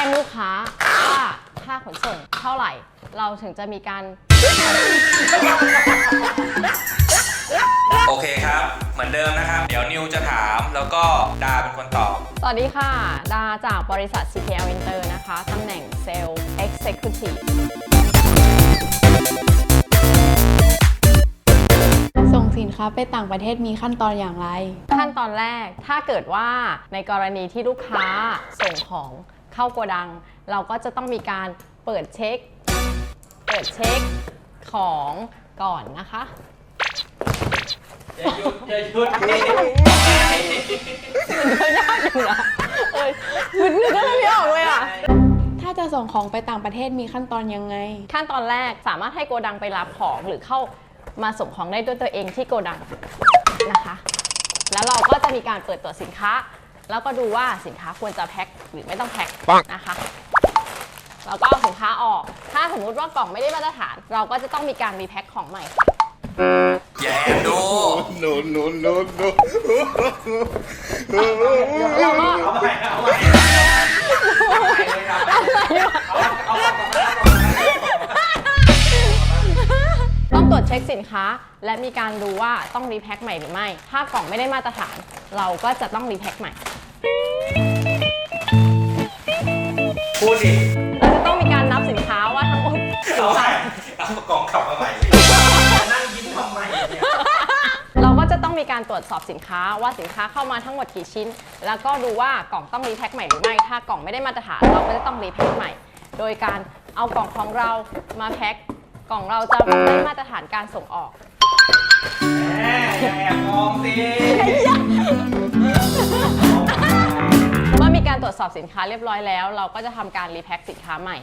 จ้งลูกค้าว่าค่าขนส่งเท่าไหร่ เราถึงจะมีการ โอเคครับ เหมือนเดิมนะครับ เดี๋ยวนิวจะถามแล้วก็ดาเป็นคนตอบ สวัสดีค่ะ ดาจากบริษัท CPL Inter นะคะ ตำแหน่ง Sales Executive ส่งสินค้าไปต่างประเทศมีขั้นตอนอย่างไร ขั้นตอนแรกถ้าเกิดว่าในกรณีที่ลูกค้าส่งของ เข้าโกดัง เราก็จะต้องมีการเปิดเช็ค เปิดเช็คของก่อนนะคะ อย่าหยุดอย่าหยุดก็ยากอยู่นะเอ้ยมันนึกอะไรไม่ออกเลยอะ ถ้าจะส่งของไปต่างประเทศมีขั้นตอนยังไง ขั้นตอนแรกสามารถให้โกดังไปรับของหรือเข้ามาส่งของได้ด้วยตัวเองที่โกดังนะคะ แล้วเราก็จะมีการเปิดตรวจสินค้า แล้วก็ดูว่าสินค้าควรจะแพ็คหรือไม่ต้องแพ็คนะคะแล้วก็เอาสินค้าออก ถ้าสมมุติว่ากล่องไม่ได้มาตรฐาน เราก็จะต้องมีการรีแพ็คของใหม่ค่ะอย่าแอบดู no, no, no, no. เราก็เอาใหม่เอาใหม่เอาใหม่เลยครับเอาเอาเอาต้องตรวจเช็คสินค้า และมีการดูว่าต้องรีแพ็คใหม่หรือไม่ ถ้ากล่องไม่ได้มาตรฐาน เราก็จะต้องรีแพ็คใหม่ พูดดิเราจะต้องมีการนับสินค้าว่าทั้งหมดสินเอาใหค้าม่เอากล่องขับมาใหม่นั่งยิ้มทำไมเนี่ยเราก็จะต้องมีการตรวจสอบสินค้าว่าสินค้าเข้ามาทั้งหมดกี่ชิ้น แล้วก็ดูว่ากล่องต้องรีแพ็คใหม่หรือไม่ ถ้ากล่องไม่ได้มาตรฐานเราก็จะต้องรีแพ็คใหม่ โดยการเอากล่องของเรามาแพ็คกล่องเราจะได้มาตรฐานการส่งออกแหมอย่าแอบมองสิ ตรวจสอบสินค้าเรียบร้อยแล้ว เราก็จะทำการรีแพ็คสินค้าใหม่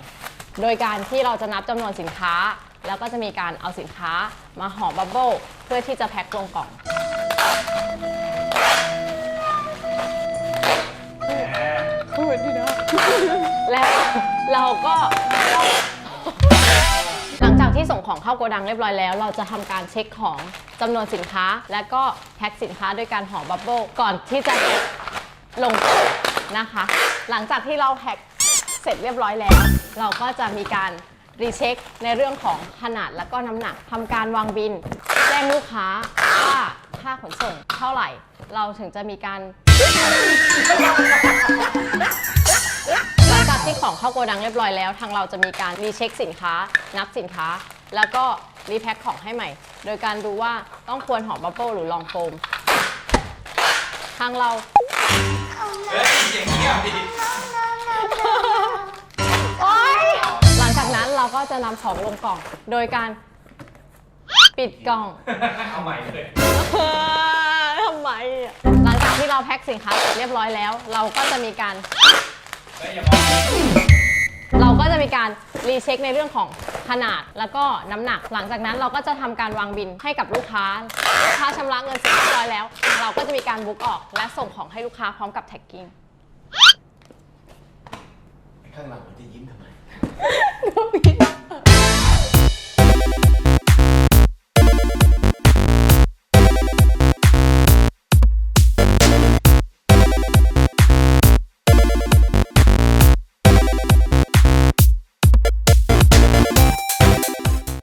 โดยการที่เราจะนับจำนวนสินค้า แล้วก็จะมีการเอาสินค้ามาห่อบับเบิลเพื่อที่จะแพ็คลงกล่องแล้วเราก็หลังจากที่ส่งของเข้าโกดังเรียบร้อยแล้ว เราจะทำการเช็คของจำนวนสินค้า และก็แพ็คสินค้าด้วยการห่อบับเบิลก่อนที่จะแพ็คลงกล่อง นะคะ หลังจากที่เราแพ็คเสร็จเรียบร้อยแล้ว เราก็จะมีการรีเช็คในเรื่องของขนาดและก็น้ำหนักทำการวางบิน แจ้งลูกค้าว่าค่าขนส่งเท่าไหร่ เราถึงจะมีการหลังจากที่ของเข้าโกดังเรียบร้อยแล้ว ทางเราจะมีการรีเช็คสินค้า นับสินค้า แล้วก็รีแพ็คของให้ใหม่ โดยการดูว่าต้องควรห่อบับเบิลหรือลองโฟมทางเรา เฮ้ยอย่างเงี้ยดิโอ๊ยหลังจากนั้นเราก็จะนำของลงกล่อง โดยการปิดกล่อง เอาใหม่เลยทำไมอะหลังจากที่เราแพ็คสินค้าเสร็จเรียบร้อยแล้ว เราก็จะมีการ เฮ้ยอย่ามอง เราก็จะมีการรีเช็คในเรื่องของ ขนาดแล้วก็น้ำหนัก หลังจากนั้นเราก็จะทำการวางบินให้กับลูกค้า ลูกค้าชำระเงินเสร็จเรียบร้อยแล้ว เราก็จะมีการบุ๊กออก และส่งของให้ลูกค้าพร้อมกับแท็กกิ้ง ข้างหลังมันจะยิ้มทำไม